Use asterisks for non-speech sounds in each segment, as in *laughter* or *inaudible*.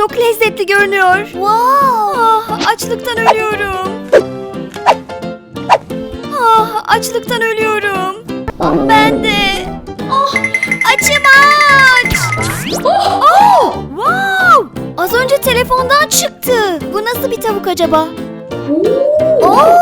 çok lezzetli görünüyor. Wow. Ah, açlıktan ölüyorum. Ah, açlıktan ölüyorum. Ben de. Oh, açım aç. Oh, wow. Az önce telefondan çıktı. Bu nasıl bir tavuk acaba? Oo,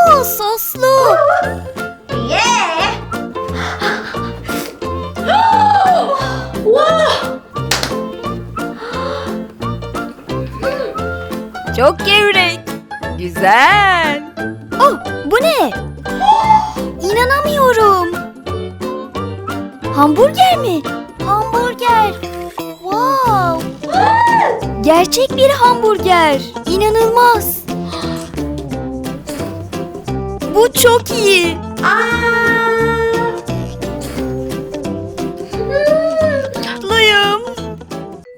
Çok gevrek. Güzel. Oh, bu ne? *gasps* İnanamıyorum. Hamburger mi? Hamburger. Wow. Gerçek bir hamburger. İnanılmaz. *gasps* Bu çok iyi. Mutluyum.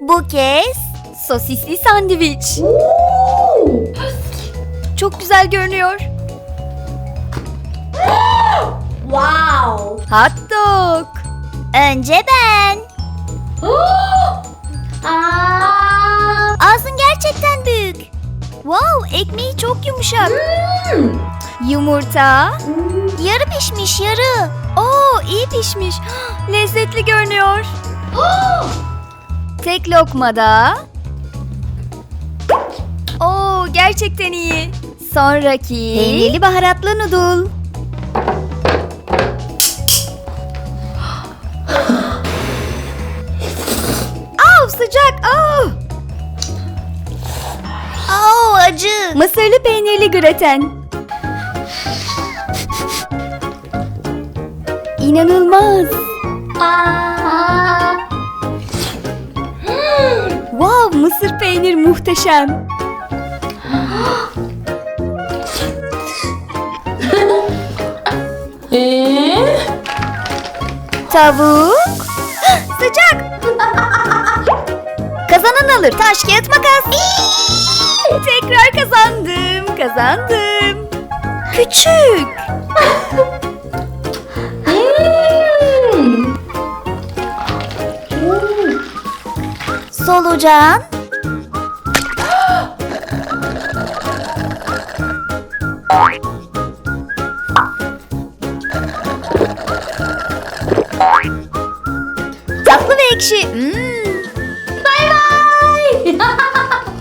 *gasps* Bu kez sosisli sandviç. Çok güzel görünüyor. Wow. Hot dog. Önce ben. Aa. Ağzın gerçekten büyük. Wow, ekmeği çok yumuşak. Yumurta. Yarı pişmiş, yarı. Oo, iyi pişmiş. *gasps* Lezzetli görünüyor. Tek lokmada. Gerçekten iyi. Sonraki. Peynirli baharatlı noodle. *gasps* Av sıcak. Av. Oo acı. Mısırlı peynirli graten. İnanılmaz. Aa. Wow, mısır peynir muhteşem. Tavuk. Sıcak. Kazanan alır. Taş, kağıt, makas. Tekrar kazandım. Kazandım. Küçük. Solucan. ekşi. Hmm. Bay bay. *laughs*